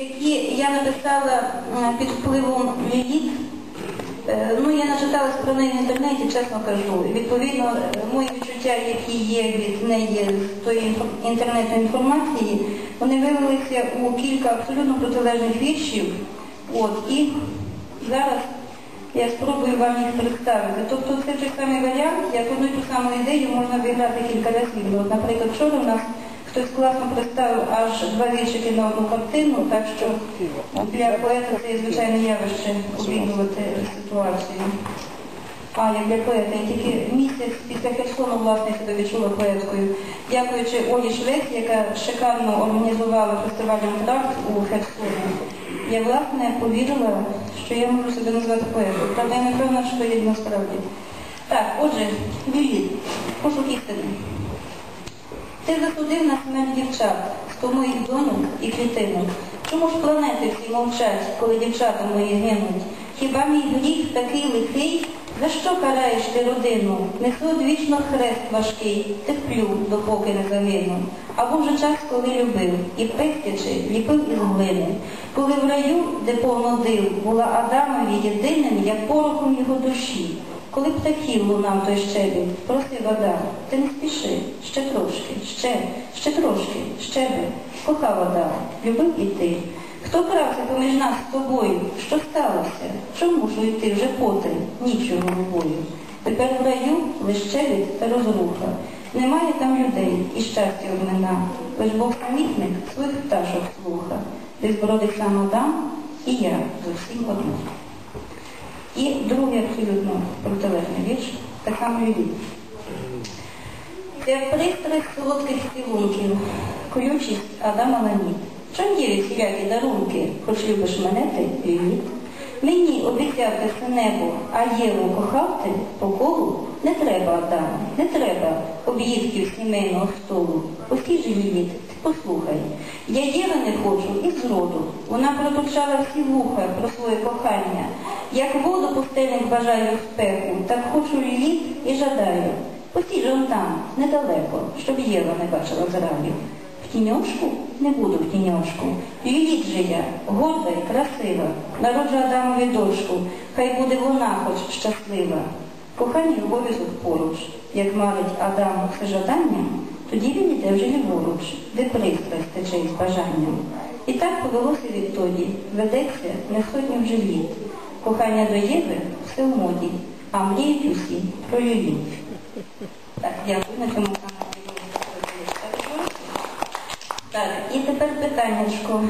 які я написала е, під впливом Ліліт. Е, Ну, я начиталась про неї в інтернеті, чесно кажу. Відповідно, е, мої відчуття, які є від неї з тої інтернетної інформації, вони виявилися у кілька абсолютно протилежних віршів. От, і зараз я спробую вам їх представити. Тобто це той самий варіант, як одну ту саму ідею можна обіграти кілька разів. От, наприклад, вчора у нас хтось класно представив аж два віршики на одну картину, так що для поета це є звичайне явище обігрувати ситуацію. А, як для поета, я тільки місяць після Херсону, власне, себе відчула поеткою. Дякуючи Олі Швець, яка шикарно організувала фестиваль «Антракт» у Херсоні. Я, власне, повірила, що я можу себе назвати поетом. Правда, я не певна, що є насправді. Так, отже, Ліліт, пошук істини. Ти засудив на смерть дівчат, сто моїх доньок і клітинок. Чому ж планети всі мовчать, коли дівчата мої гинуть? Хіба мій гріх такий лихий? За що караєш ти родину? Несу одвічно хрест важкий, терплю, допоки не загину. Або вже час, коли любив, і пестячи, ліпив із глини. Коли в раю, де повно див, була Адамові єдиним, як порохом його душі. Коли птахів лунав той щебіт, просив Адам, ти не спіши, ще ще, ще трошки, ще би, кохав Адам, любив і ти. Хто крався поміж нас з тобою? Що сталося? Чому ж йти вже поти, нічого головою? Тепер в раю лиш щебіт та розруха. Немає там людей і щастя однина, лиш Бог самітник своїх пташок слуха. Десь бродить сам Адам, і я зовсім одна. І другий абсолютно протилежний вірш, так само. Це пристрасть солодких цілунків, колючість Адама на ні. Чом є всілякі дарунки, хоч любиш мене ти, Ліліт? Мені обіцяв ти це небо, а Єву кохав ти по колу? Не треба, Адам, не треба об'їдків сімейного столу. Постій же, Ліліт, ти послухай. Я Єви не хочу і зроду. Вона проточала всі вуха про своє кохання. Як воду пустельник бажаю спеку, так хочу Ліліт і жадаю. Постій же он там, недалеко, щоб Єва не бачила зрадів. В тіньошку? Не буду в тіньошку. Ліліт же я, горда і красива, народжу Адамові дочку, хай буде вона хоч щаслива. Кохання й обов'язок поруч, як марить Адам все жаданням, тоді він іде вже ліворуч, де пристрасть тече із бажанням. І так повелося відтоді, ведеться не сотню вже літ. Кохання до Єви все в моді, а мріють усі про Ліліт. Так, дякую, на цьому каналі. Так, і тепер питаннячко.